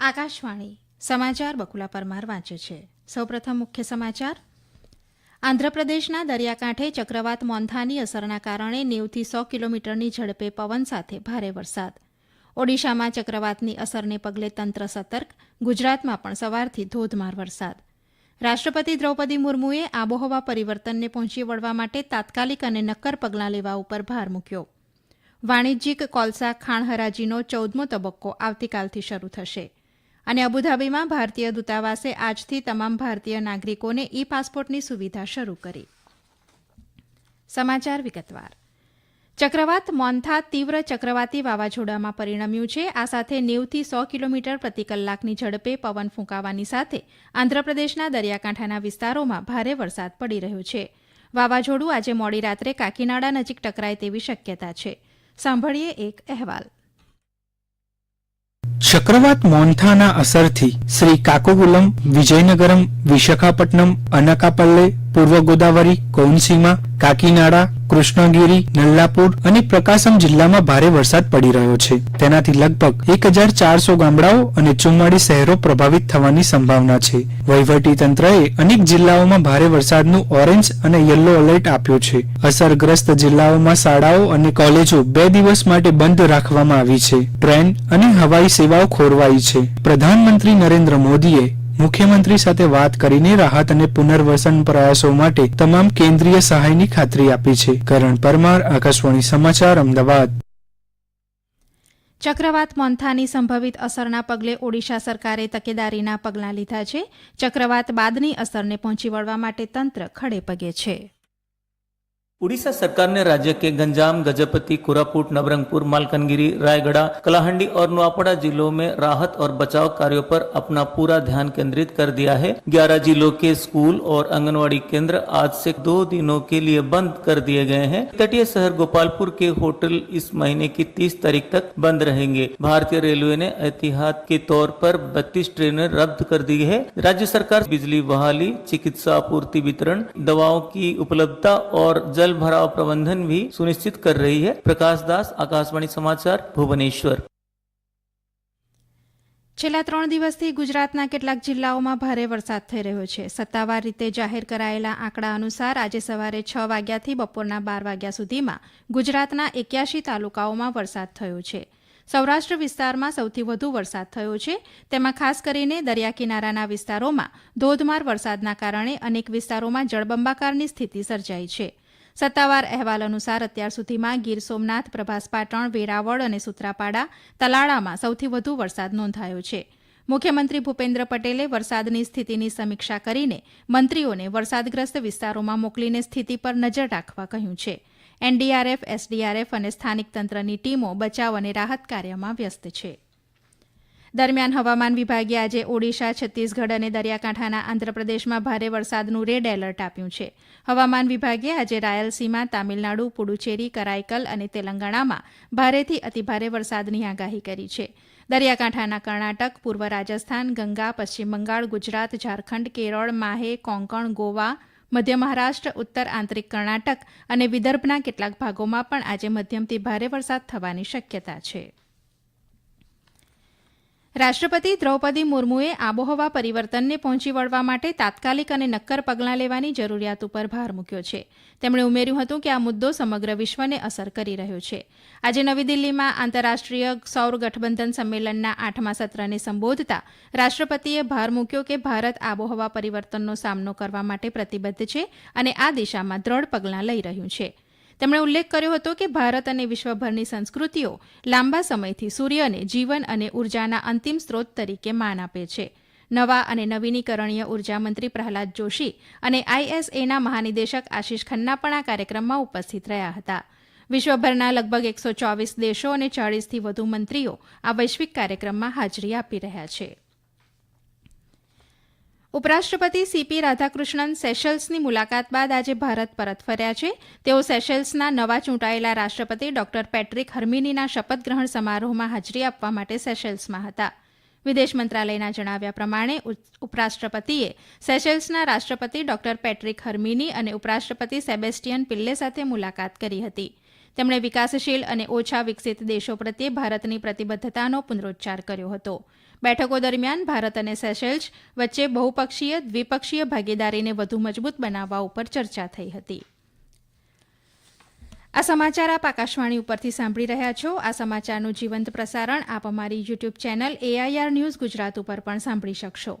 આકાશવાણી, સમાચાર બકુલા પરમાર વાંચે છે. સૌપ્રથમ મુખ્ય સમાચાર. આંધ્રપ્રદેશના દરિયાકાંઠે ચક્રવાત મોંધાની અસરના કારણે નેવથી સો કિલોમીટરની ઝડપે પવન સાથે ભારે વરસાદ. ઓડિશામાં ચક્રવાતની અસરને પગલે તંત્ર સતર્ક, ગુજરાતમાં પણ સવારથી ધોધમાર વરસાદ. રાષ્ટ્રપતિ દ્રૌપદી મુર્મુએ આબોહવા પરિવર્તનને પહોંચી વળવા માટે તાત્કાલિક અને નક્કર પગલાં લેવા ઉપર ભાર મૂક્યો. વાણિજ્યિક કોલસા ખાણ હરાજીનો ચૌદમો તબક્કો આવતીકાલથી શરૂ થશે. અને અબુધાબીમાં ભારતીય દૂતાવાસે આજથી તમામ ભારતીય નાગરિકોને ઈ પાસપોર્ટની સુવિધા શરૂ કરી. સમાચાર વિગતવાર. ચક્રવાત મોન્થા તીવ્ર ચક્રવાતી વાવાઝોડામાં પરિણમ્યું છે. આ સાથે નેવથી સો કિલોમીટર પ્રતિ કલાકની ઝડપે પવન ફૂંકાવાની સાથે આંધ્રપ્રદેશના દરિયાકાંઠાના વિસ્તારોમાં ભારે વરસાદ પડી રહ્યો છે. વાવાઝોડું આજે મોડી રાત્રે કાકીનાડા નજીક ટકરાય તેવી શક્યતા છે. સાંભળીએ એક અહેવાલ. ચક્રવાત મોન્થાના અસરથી શ્રી કાકોગુલમ વિજયનગરમ વિશાખાપટ્ટનમ અનકાપલ્લે પૂર્વ ગોદાવરી કોનસીમા કાકીનાડા, કૃષ્ણગીરી, નલ્લાપુર અને પ્રકાશમ જિલ્લામાં ભારે વરસાદ પડી રહ્યો છે. તેનાથી લગભગ એક હજાર ચારસો ગામડાઓ અને ચુમ્માળીસ શહેરો પ્રભાવિત થવાની સંભાવના છે. વહીવટી તંત્રએ અનેક જિલ્લાઓમાં ભારે વરસાદનું ઓરેન્જ અને યલો એલર્ટ આપ્યું છે. અસરગ્રસ્ત જિલ્લાઓમાં શાળાઓ અને કોલેજો બે દિવસ માટે બંધ રાખવામાં આવી છે. ટ્રેન અને હવાઈ સેવાઓ ખોરવાઈ છે. પ્રધાનમંત્રી નરેન્દ્ર મોદીએ મુખ્યમંત્રી સાથે વાત કરીને રાહત અને પુનર્વસન પ્રયાસો માટે તમામ કેન્દ્રીય સહાયની ખાતરી આપી છે. કરણ પરમાર, આકાશવાણી સમાચાર, અમદાવાદ. ચક્રવાત મોન્થાની સંભવિત અસરના પગલે ઓડિશા સરકારે તકેદારીના પગલાં લીધા છે. ચક્રવાત બાદની અસરને પહોંચી વળવા માટે તંત્ર ખડે પગે છે. उड़ीसा सरकार ने राज्य के गंजाम, गजपति, कोरापुट, नवरंगपुर, मालकानगिरी, रायगढ़, कलाहंडी और नुआपड़ा जिलों में राहत और बचाव कार्यों पर अपना पूरा ध्यान केंद्रित कर दिया है। 11 जिलों के स्कूल और आंगनवाड़ी केंद्र आज से दो दिनों के लिए बंद कर दिए गए हैं। तटीय शहर गोपालपुर के होटल इस महीने की 30 तारीख तक बंद रहेंगे। भारतीय रेलवे ने एहतियात के तौर पर 32 ट्रेनें रद्द कर दी है। राज्य सरकार बिजली, बहाली, चिकित्सा आपूर्ति वितरण, दवाओं की उपलब्धता और जल भराव प्रबंधन भी सुनिश्चित कर रही है प्रकाश दास आकाशवाणी समाचार भुवनेश्वर છેલ્લા ત્રણ દિવસથી ગુજરાતના કેટલાક જિલ્લાઓમાં ભારે વરસાદ થઈ રહ્યો છે સત્તાવાર રીતે જાહેર કરાયેલા આંકડા અનુસાર આજે સવારે છ વાગ્યાથી બપોરના બાર વાગ્યા સુધીમાં ગુજરાતના એક્યાશી તાલુકાઓમાં વરસાદ થયો છે સૌરાષ્ટ્ર વિસ્તારમાં સૌથી વધુ વરસાદ થયો છે તેમાં ખાસ કરીને દરિયા કિનારાના વિસ્તારોમાં ધોધમાર વરસાદના કારણે અનેક વિસ્તારોમાં જળબંબાકારની સ્થિતિ સર્જાઈ છે સત્તાવાર અહેવાલ અનુસાર અત્યાર સુધીમાં ગીર સોમનાથ, પ્રભાસ પાટણ, વેરાવળ અને સુત્રાપાડા તલાળામાં સૌથી વધુ વરસાદ નોંધાયો છે. મુખ્યમંત્રી ભૂપેન્દ્ર પટેલે વરસાદની સ્થિતિની સમીક્ષા કરીને મંત્રીઓને વરસાદગ્રસ્ત વિસ્તારોમાં મોકલીને સ્થિતિ પર નજર રાખવા કહ્યું છે. એનડીઆરએફ, એસડીઆરએફ અને સ્થાનિક તંત્રની ટીમો બચાવ અને રાહત કાર્યમાં વ્યસ્ત છે. દરમિયાન હવામાન વિભાગે આજે ઓડિશા, છત્તીસગઢ અને દરિયાકાંઠાના આંધ્રપ્રદેશમાં ભારે વરસાદનું રેડ એલર્ટ આપ્યું છે. હવામાન વિભાગે આજે રાયલસીમા, તામિલનાડુ, પુડુચેરી, કરાઈકલ અને તેલંગાણામાં ભારેથી અતિભારે વરસાદની આગાહી કરી છે. દરિયાકાંઠાના કર્ણાટક, પૂર્વ રાજસ્થાન, ગંગા, પશ્ચિમ બંગાળ, ગુજરાત, ઝારખંડ, કેરળ, માહે, કોંકણ, ગોવા, મધ્ય મહારાષ્ટ્ર, ઉત્તર આંતરિક કર્ણાટક અને વિદર્ભના કેટલાક ભાગોમાં પણ આજે મધ્યમથી ભારે વરસાદ થવાની શક્યતા છે. રાષ્ટ્રપતિ દ્રૌપદી મુર્મુએ આબોહવા પરિવર્તનને પહોંચી વળવા માટે તાત્કાલિક અને નક્કર પગલાં લેવાની જરૂરિયાત ઉપર ભાર મૂક્યો છે. તેમણે ઉમેર્યું હતું કે આ મુદ્દો સમગ્ર વિશ્વને અસર કરી રહ્યો છે. આજે નવી દિલ્હીમાં આંતરરાષ્ટ્રીય સૌર ગઠબંધન સંમેલનના આઠમા સત્રને સંબોધતા રાષ્ટ્રપતિએ ભાર મૂક્યો કે ભારત આબોહવા પરિવર્તનનો સામનો કરવા માટે પ્રતિબદ્ધ છે અને આ દિશામાં દ્રઢ પગલાં લઈ રહ્યું છે. તેમણે ઉલ્લેખ કર્યો હતો કે ભારત અને વિશ્વભરની સંસ્કૃતિઓ લાંબા સમયથી સૂર્યને જીવન અને ઉર્જાના અંતિમ સ્ત્રોત તરીકે માન આપે છે. નવા અને નવીનીકરણીય ઊર્જા મંત્રી પ્રહલાદ જોશી અને આઈએસએના મહાનિદેશક આશિષ ખન્ના પણ આ કાર્યક્રમમાં ઉપસ્થિત રહ્યા હતા. વિશ્વભરના લગભગ એકસો ચોવીસ દેશો અને ચાળીસથી વધુ મંત્રીઓ આ વૈશ્વિક કાર્યક્રમમાં હાજરી આપી રહ્યા છે. ઉપરાષ્ટ્રપતિ સીપી રાધાકૃષ્ણન સેશલ્સની મુલાકાત બાદ આજે ભારત પરત ફર્યા છે. તેઓ સેશલ્સના નવા ચૂંટાયેલા રાષ્ટ્રપતિ ડોક્ટર પેટ્રિક હર્મિનીના શપથગ્રહણ સમારોહમાં હાજરી આપવા માટે સેશલ્સમાં હતા. વિદેશ મંત્રાલયના જણાવ્યા પ્રમાણે ઉપરાષ્ટ્રપતિએ સેશેલ્સના રાષ્ટ્રપતિ ડોક્ટર પેટ્રિક હર્મિની અને ઉપરાષ્ટ્રપતિ સેબેસ્ટિયન પિલ્લે સાથે મુલાકાત કરી હતી. તેમણે વિકાસશીલ અને ઓછા વિકસિત દેશો પ્રત્યે ભારતની પ્રતિબદ્ધતાનો પુનરોચ્ચાર કર્યો હતો. બેઠકો દરમિયાન ભારત અને સેશેલ્સ વચ્ચે બહુપક્ષીય, દ્વિપક્ષીય ભાગીદારીને વધુ મજબૂત બનાવવા ઉપર ચર્ચા થઈ હતી. આ સમાચાર આપ આકાશવાણી ઉપરથી સાંભળી રહ્યા છો. આ સમાચારનું જીવંત પ્રસારણ આપ અમારી YouTube channel AIR news Gujarat ઉપર પણ સાંભળી શકશો.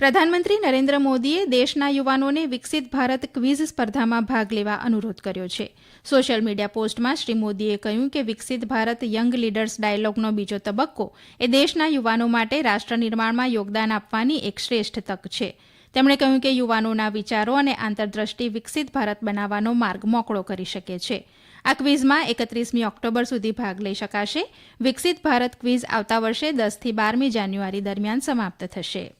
પ્રધાનમંત્રી નરેન્દ્ર મોદીએ દેશના યુવાનોને વિકસિત ભારત ક્વિઝ સ્પર્ધામાં ભાગ લેવા અનુરોધ કર્યો છે. સોશિયલ મીડિયા પોસ્ટમાં શ્રી મોદીએ કહ્યું કે વિકસિત ભારત યંગ લીડર્સ ડાયલોગનો બીજો તબક્કો એ દેશના યુવાનો માટે રાષ્ટ્ર નિર્માણમાં યોગદાન આપવાની એક શ્રેષ્ઠ તક છે. તેમણે કહ્યું કે યુવાનોના વિચારો અને આંતરદ્રષ્ટિ વિકસિત ભારત બનાવવાનો માર્ગ મોકળો કરી શકે છે. આ ક્વિઝમાં એકત્રીસમી ઓક્ટોબર સુધી ભાગ લઈ શકાશે. વિકસિત ભારત ક્વિઝ આવતા વર્ષે દસથી બારમી જાન્યુઆરી દરમિયાન સમાપ્ત થશે.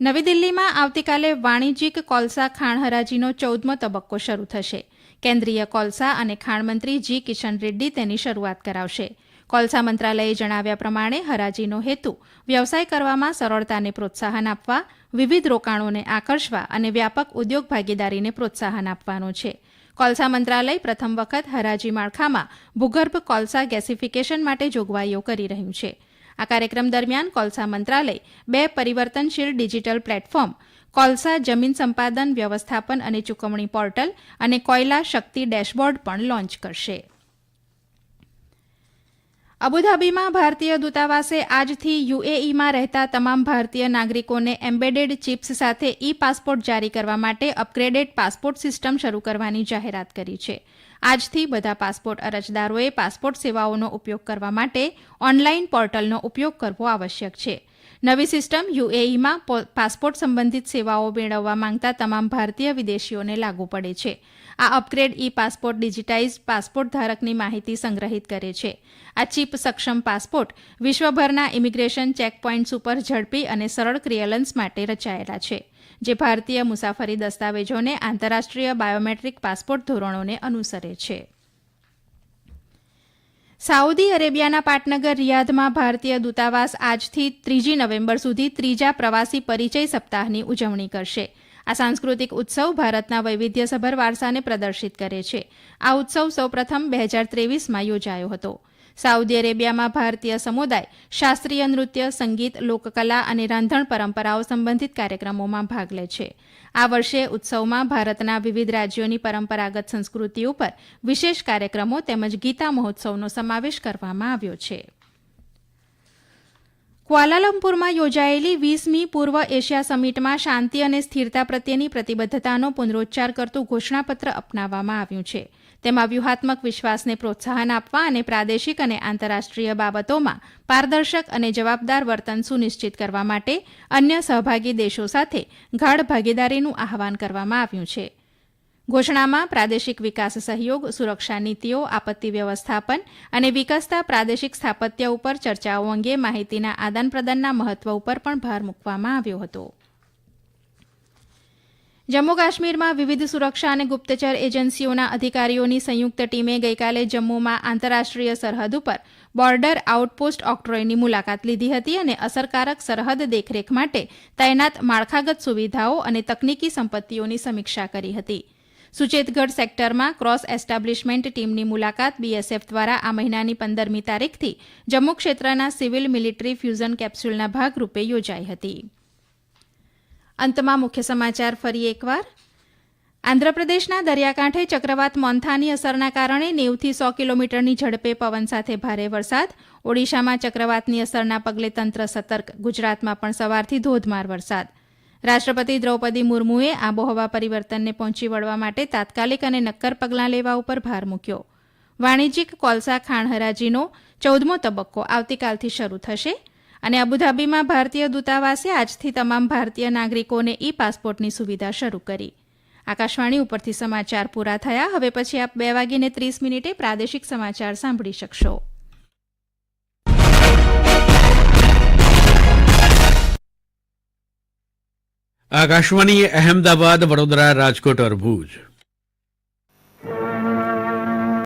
નવી દિલ્હીમાં આવતીકાલે વાણિજ્યિક કોલસા ખાણ હરાજીનો ચૌદમો તબક્કો શરૂ થશે. કેન્દ્રીય કોલસા અને ખાણ મંત્રી જી કિશન રેડ્ડી તેની શરૂઆત કરાવશે. કોલસા મંત્રાલયે જણાવ્યા પ્રમાણે હરાજીનો હેતુ વ્યવસાય કરવામાં સરળતાને પ્રોત્સાહન આપવા, વિવિધ રોકાણોને આકર્ષવા અને વ્યાપક ઉદ્યોગ ભાગીદારીને પ્રોત્સાહન આપવાનો છે. કોલસા મંત્રાલય પ્રથમ વખત હરાજી માળખામાં ભૂગર્ભ કોલસા ગેસિફિકેશન માટે જોગવાઈઓ કરી રહ્યું છે. આ કાર્યક્રમ દરમિયાન કોલસા મંત્રાલય બે પરિવર્તનશીલ ડિજિટલ પ્લેટફોર્મ, કોલસા જમીન સંપાદન વ્યવસ્થાપન અને ચૂકવણી પોર્ટલ અને કોયલા શક્તિ ડેશબોર્ડ પણ લોન્ચ કરશે. અબુધાબીમાં ભારતીય દૂતાવાસે આજથી યુએઈમાં રહેતા તમામ ભારતીય નાગરિકોને એમ્બેડેડ ચિપ્સ સાથે ઈ પાસપોર્ટ જારી કરવા માટે અપગ્રેડેડ પાસપોર્ટ સિસ્ટમ શરૂ કરવાની જાહેરાત કરી છે. આજથી બધા પાસપોર્ટ અરજદારોએ પાસપોર્ટ સેવાઓનો ઉપયોગ કરવા માટે ઓનલાઇન પોર્ટલનો ઉપયોગ કરવો આવશ્યક છે. નવી સિસ્ટમ યુએઈમાં પાસપોર્ટ સંબંધિત સેવાઓ મેળવવા માંગતા તમામ ભારતીય વિદેશીઓને લાગુ પડે છે. આ upgrade e passport digitize passport ધારકની માહિતી સંગ્રહિત કરે છે. આ ચીપ સક્ષમ પાસપોર્ટ વિશ્વભરના ઇમિગ્રેશન ચેકપોઇન્ટ્સ ઉપર ઝડપી અને સરળ ક્લિયરન્સ માટે રચાયેલા છે, જે ભારતીય મુસાફરી દસ્તાવેજોને આંતરરાષ્ટ્રીય બાયોમેટ્રિક પાસપોર્ટ ધોરણોને અનુસરે છે. સાઉદી અરેબિયાના પાટનગર રિયાધમાં ભારતીય દૂતાવાસ આજથી ત્રીજી નવેમ્બર સુધી ત્રીજા પ્રવાસી પરિચય સપ્તાહની ઉજવણી કરશે. આ સાંસ્કૃતિક ઉત્સવ ભારતના વૈવિધ્યસભર વારસાને પ્રદર્શિત કરે છે. આ ઉત્સવ સૌપ્રથમ બે હજાર ત્રેવીસમાં યોજાયો હતો. સાઉદી અરેબિયામાં ભારતીય સમુદાય, શાસ્ત્રીય નૃત્ય, સંગીત, લોકકલા અને રાંધણ પરંપરાઓ સંબંધિત કાર્યક્રમોમાં ભાગ લે છે. આ વર્ષે ઉત્સવમાં ભારતના વિવિધ રાજ્યોની પરંપરાગત સંસ્કૃતિ ઉપર વિશેષ કાર્યક્રમો તેમજ ગીતા મહોત્સવનો સમાવેશ કરવામાં આવ્યો છે. ક્વાલાલંપુરમાં યોજાયેલી વીસમી પૂર્વ એશિયા સમિટમાં શાંતિ અને સ્થિરતા પ્રત્યેની પ્રતિબદ્ધતાનો પુનરોચ્ચાર કરતું ઘોષણાપત્ર અપનાવવામાં આવ્યું છે. તેમાં વ્યૂહાત્મક વિશ્વાસને પ્રોત્સાહન આપવા અને પ્રાદેશિક અને આંતરરાષ્ટ્રીય બાબતોમાં પારદર્શક અને જવાબદાર વર્તન સુનિશ્ચિત કરવા માટે અન્ય સહભાગી દેશો સાથે ગાઢ ભાગીદારીનું આહવાન કરવામાં આવ્યું છે. ઘોષણામાં પ્રાદેશિક વિકાસ સહયોગ, સુરક્ષા નીતિઓ, આપત્તિ વ્યવસ્થાપન અને વિકસતા પ્રાદેશિક સ્થાપત્ય ઉપર ચર્ચાઓ અંગે માહિતીના આદાનપ્રદાનના મહત્વ ઉપર પણ ભાર મૂકવામાં આવ્યો હતો. જમ્મુ કાશ્મીરમાં વિવિધ સુરક્ષા અને ગુપ્તચર એજન્સીઓના અધિકારીઓની સંયુક્ત ટીમે ગઈકાલે જમ્મુમાં આંતરરાષ્ટ્રીય સરહદ ઉપર બોર્ડર આઉટપોસ્ટ ઓક્ટ્રોયની મુલાકાત લીધી હતી અને અસરકારક સરહદ દેખરેખ માટે તૈનાત માળખાગત સુવિધાઓ અને તકનીકી સંપત્તિઓની સમીક્ષા કરી હતી. સુચેતગઢ સેક્ટરમાં ક્રોસ એસ્ટાબ્લિશમેન્ટ ટીમની મુલાકાત બીએસએફ દ્વારા આ મહિનાની પંદરમી તારીખથી જમ્મુ ક્ષેત્રના સિવિલ મિલિટરી ફ્યુઝન કેપ્સ્યુલના ભાગરૂપે યોજાઈ હતી. અંતમાં મુખ્ય સમાચાર ફરી એકવાર. આંધ્રપ્રદેશના દરિયાકાંઠે ચક્રવાત મોન્થાની અસરના કારણે નેવથી સો કિલોમીટરની ઝડપે પવન સાથે ભારે વરસાદ. ઓડિશામાં ચક્રવાતની અસરના પગલે તંત્ર સતર્ક, ગુજરાતમાં પણ સવારથી ધોધમાર વરસાદ. રાષ્ટ્રપતિ દ્રૌપદી મુર્મુએ આબોહવા પરિવર્તનને પહોંચી વળવા માટે તાત્કાલિક અને નક્કર પગલાં લેવા ઉપર ભાર મૂક્યો. વાણિજ્યિક કોલસા ખાણ હરાજીનો ચૌદમો તબક્કો આવતીકાલથી શરૂ થશે. અને અબુધાબીમાં ભારતીય દૂતાવાસે આજથી તમામ ભારતીય નાગરિકોને ઈ પાસપોર્ટની સુવિધા શરૂ કરી. આકાશવાણી ઉપરથી સમાચાર પૂરા થયા. હવે પછી આપ બે વાગીને ત્રીસ મિનિટે પ્રાદેશિક સમાચાર સાંભળી શકશો. આકાશવાણી અહેમદાબાદ, વડોદરા, રાજકોટ અરભુજ